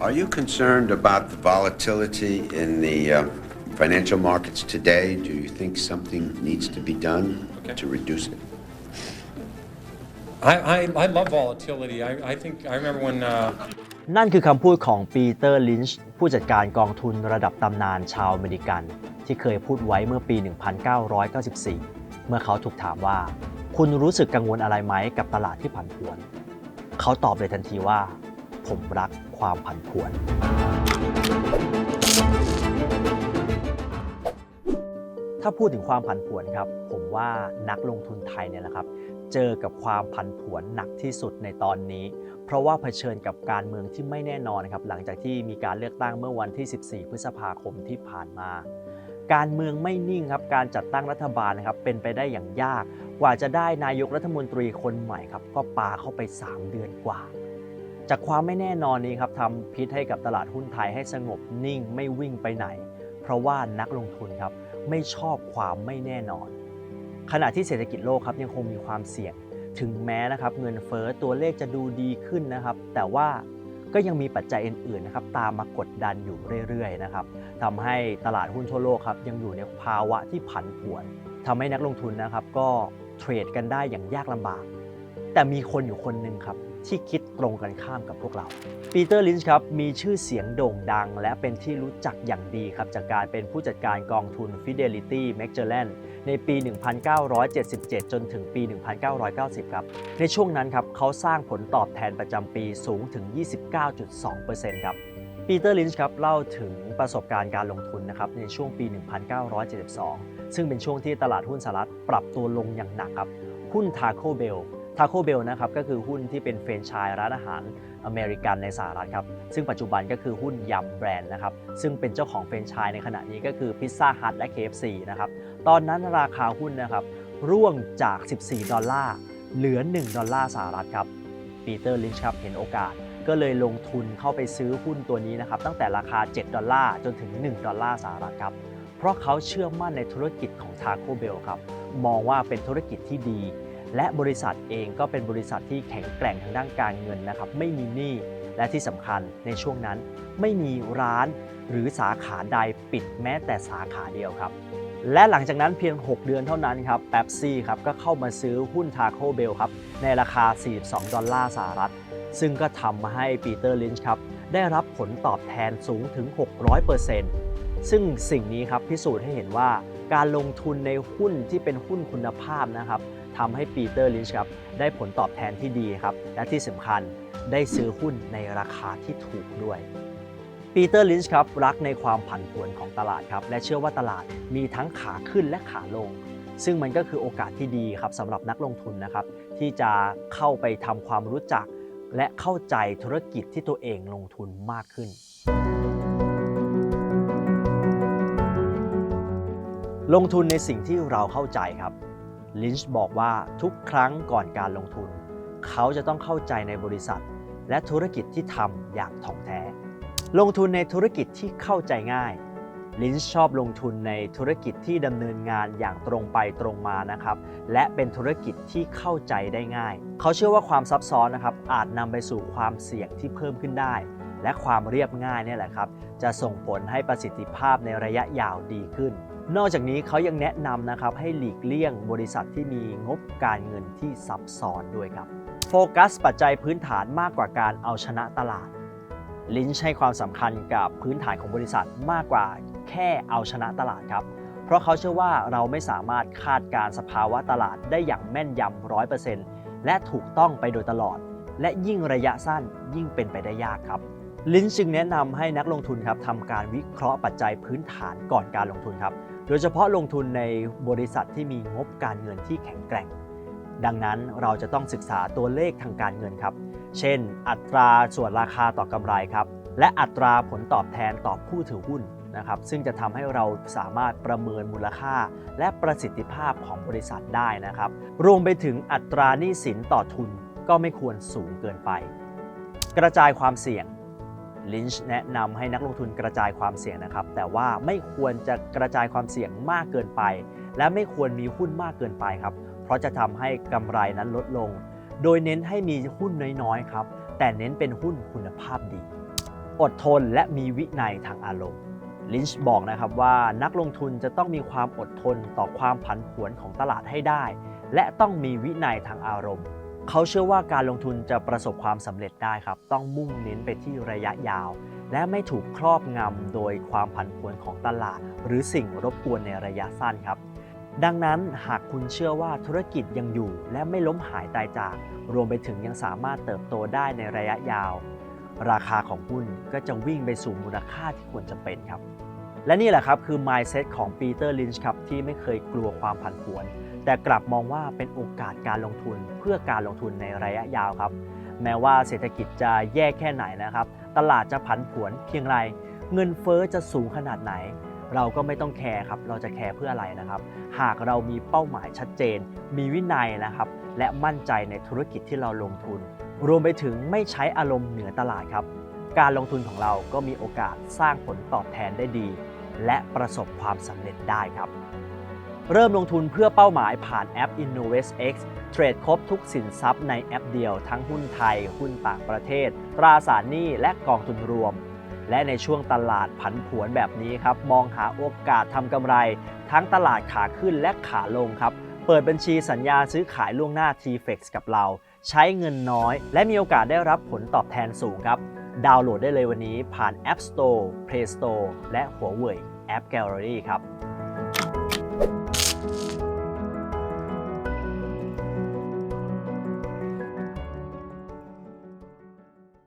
Are you concerned about the volatility in the uh, financial markets today? Do you think something needs to be done Okay. to reduce it? I, I, I love volatility. I, I think I remember when uh, นั่นคือคำพูดของปีเตอร์ลินช์ผู้จัดการกองทุนระดับตำนานชาวอเมริกัน ที่เคยพูดไว้เมื่อปี 1994 เมื่อเขาถูกถามว่า คุณรู้สึกกังวลอะไรไหมกับตลาดที่ผันผวน เขาตอบเลยทันทีว่า ผมรักความผันผวน ถ้าพูดถึงความผันผวนครับ ผมว่านักลงทุนไทยเนี่ยแหละครับ เจอกับความผันผวนหนักที่สุดในตอนนี้ เพราะว่าเผชิญกับการเมืองที่ไม่แน่นอนครับ หลังจากที่มีการเลือกตั้งเมื่อวันที่ 14 พฤษภาคมที่ผ่านมาการเมืองไม่นิ่งครับ การจัดตั้งรัฐบาลนะครับเป็นไปได้อย่างยาก กว่าจะได้นายกรัฐมนตรีคนใหม่ครับ ก็ปาเข้าไป 3 เดือนกว่า จากความไม่แน่นอนนี้ครับทำพิษให้กับตลาดหุ้นไทยให้สงบนิ่งไม่วิ่งไปไหน เพราะว่านักลงทุนครับไม่ชอบความไม่แน่นอน ขณะที่เศรษฐกิจโลกครับยังคงมีความเสี่ยง ถึงแม้นะครับเงินเฟ้อตัวเลขจะดูดีขึ้นนะครับ แต่ว่าก็ยังมีปัจจัยอื่นๆนะครับตามมากดดันอยู่เรื่อยๆนะครับทำให้ตลาดหุ้นทั่วโลกครับยังอยู่ในภาวะที่ผันผวนทำให้นักลงทุนนะครับก็เทรดกันได้อย่างยากลำบาก แต่มีคนอยู่คนหนึ่งครับ ที่คิดตรงกันข้ามกับพวกเรา ปีเตอร์ลินช์ครับมีชื่อเสียงโด่งดัง และเป็นที่รู้จักอย่างดีครับจากการเป็นผู้จัดการกองทุน Fidelity Magellan ในปี 1977 จนถึงปี 1990 ครับ ในช่วงนั้นครับเขาสร้างผลตอบแทนประจำปีสูงถึง 29.2%ครับปีเตอร์ลินช์ครับเล่าถึงประสบการณ์การลงทุนนะครับในช่วงปี 1972 ซึ่งเป็นช่วงที่ตลาดหุ้นสหรัฐปรับตัวลงอย่างหนักครับ หุ้น Taco Bell Taco Bell นะครับก็คือหุ้นที่เป็นเฟรนไชส์ร้านอาหารอเมริกันในสหรัฐครับ ซึ่งปัจจุบันก็คือหุ้นยำแบรนด์นะครับ ซึ่งเป็นเจ้าของเฟรนไชส์ในขณะนี้ก็คือพิซซ่าฮัทและ KFC นะครับ ตอนนั้นราคาหุ้นนะครับร่วงจาก 14 ดอลลาร์เหลือ 1 ดอลลาร์สหรัฐครับ ปีเตอร์ลินช์ครับเห็นโอกาส ก็เลยลงทุนเข้าไปซื้อหุ้นตัวนี้นะครับ ตั้งแต่ราคา 7 ดอลลาร์จนถึง 1 ดอลลาร์สหรัฐครับ เพราะเขาเชื่อมั่นในธุรกิจของ Taco Bell ครับ มองว่าเป็นธุรกิจที่ดี และบริษัทเองก็เป็นบริษัทที่แข็งแกร่งทางด้านการเงินนะครับไม่มีหนี้และที่สำคัญในช่วงนั้นไม่มีร้านหรือสาขาใดปิดแม้แต่สาขาเดียวครับ และหลังจากนั้นเพียง 6 เดือนเท่านั้นครับแป๊บซี่ครับก็เข้ามาซื้อหุ้น Taco Bell ครับในราคา 42 ดอลลาร์สหรัฐ ซึ่งก็ทำให้ปีเตอร์ลินช์ครับได้รับผลตอบแทนสูงถึง 600%ซึ่งสิ่งนี้ครับพิสูจน์ให้เห็นว่าการลงทุนในหุ้นที่เป็นหุ้นคุณภาพนะครับ ทำให้ปีเตอร์ลินช์ครับได้ผลตอบแทนที่ดีครับและที่สำคัญได้ซื้อหุ้นในราคาที่ถูกด้วยปีเตอร์ลินช์ครับรักในความผันผวนของตลาดครับและเชื่อว่าตลาดมีทั้งขาขึ้นและขาลง ซึ่งมันก็คือโอกาสที่ดีครับสำหรับนักลงทุนนะครับที่จะเข้าไปทำความรู้จัก และเข้าใจธุรกิจที่ตัวเองลงทุนมากขึ้น ลงทุนในสิ่งที่เราเข้าใจครับ ลินช์บอกว่าทุกครั้งก่อนการลงทุน เขาจะต้องเข้าใจในบริษัท และธุรกิจที่ทำอย่างถ่องแท้ ลงทุนในธุรกิจที่เข้าใจง่ายลินช์ชอบลงทุนในธุรกิจที่ดำเนินงานอย่างตรงไปตรงมานะครับ และเป็นธุรกิจที่เข้าใจได้ง่าย เขาเชื่อว่าความซับซ้อนนะครับอาจนำไปสู่ความเสี่ยงที่เพิ่มขึ้นได้ และความเรียบง่ายนี่แหละครับ จะส่งผลให้ประสิทธิภาพในระยะยาวดีขึ้น นอกจากนี้เขายังแนะนำนะครับให้หลีกเลี่ยงบริษัทที่มีงบการเงินที่ซับซ้อนด้วยครับ โฟกัสปัจจัยพื้นฐานมากกว่าการเอาชนะตลาด ลินช์ให้ความสำคัญกับพื้นฐานของบริษัทมากกว่าแค่เอาชนะตลาดครับเพราะเขาเชื่อว่าเราไม่สามารถคาดการณ์สภาวะตลาดได้อย่างแม่นยำร้อยเปอร์เซ็นต์และถูกต้องไปโดยตลอด และยิ่งระยะสั้นยิ่งเป็นไปได้ยากครับ ลินช์จึงแนะนำให้นักลงทุนครับทำการวิเคราะห์ปัจจัยพื้นฐานก่อนการลงทุนครับ โดยเฉพาะลงทุนในบริษัทที่มีงบการเงินที่แข็งแกร่ง ดังนั้นเราจะต้องศึกษาตัวเลขทางการเงินครับ เช่น อัตราส่วนราคาต่อกำไรครับ และอัตราผลตอบแทนต่อผู้ถือหุ้นนะครับ ซึ่งจะทำให้เราสามารถประเมินมูลค่า และประสิทธิภาพของบริษัทได้นะครับ รวมไปถึงอัตราหนี้สินต่อทุนก็ไม่ควรสูงเกินไป กระจายความเสี่ยง ลินช์แนะนำให้นักลงทุนกระจายความเสี่ยงนะครับ แต่ว่าไม่ควรจะกระจายความเสี่ยงมากเกินไป และไม่ควรมีหุ้นมากเกินไปครับ เพราะจะทำให้กำไรนั้นลดลง โดยเน้นให้มีหุ้นน้อยๆครับ แต่เน้นเป็นหุ้นคุณภาพดี อดทนและมีวินัยทางอารมณ์ลินช์บอกนะครับว่านักลงทุนจะต้องมีความอดทนต่อความผันผวนของตลาดให้ได้ และต้องมีวินัยทางอารมณ์ เขาเชื่อว่าการลงทุนจะประสบความสำเร็จได้ครับ ต้องมุ่งเน้นไปที่ระยะยาว และไม่ถูกครอบงำโดยความผันผวนของตลาด หรือสิ่งรบกวนในระยะสั้นครับ ดังนั้นหากคุณเชื่อว่าธุรกิจยังอยู่ และไม่ล้มหายตายจาก รวมไปถึงยังสามารถเติบโตได้ในระยะยาว ราคาของหุ้นก็จะวิ่งไปสู่มูลค่าที่ควรจะเป็นครับ และนี่แหละครับคือ mindset ของปีเตอร์ลินช์ครับที่ไม่เคยกลัวความผันผวน แต่กลับมองว่าเป็นโอกาสการลงทุนเพื่อการลงทุนในระยะยาวครับ แม้ว่าเศรษฐกิจจะแย่แค่ไหนนะครับ ตลาดจะผันผวนเพียงไร เงินเฟ้อจะสูงขนาดไหน เราก็ไม่ต้องแคร์ครับ เราจะแคร์เพื่ออะไรนะครับ หากเรามีเป้าหมายชัดเจน มีวินัยนะครับ และมั่นใจในธุรกิจที่เราลงทุน รวมไปถึงไม่ใช้อารมณ์เหนือตลาดครับ การลงทุนของเราก็มีโอกาสสร้างผลตอบแทนได้ดี และประสบความสำเร็จได้ครับ เริ่มลงทุนเพื่อเป้าหมายผ่านแอป InnovestX เทรดครบทุกสินทรัพย์ในแอปเดียวทั้งหุ้นไทย หุ้นต่างประเทศ ตราสารหนี้และกองทุนรวม และในช่วงตลาดผันผวนแบบนี้ครับ มองหาโอกาสทำกำไร ทั้งตลาดขาขึ้นและขาลงครับ เปิดบัญชีสัญญาซื้อขายล่วงหน้า TFX กับเรา ใช้เงินน้อย และมีโอกาสได้รับผลตอบแทนสูงครับ ดาวน์โหลดได้เลยวันนี้ผ่าน App Store, Play Store และ Huawei App Gallery ครับ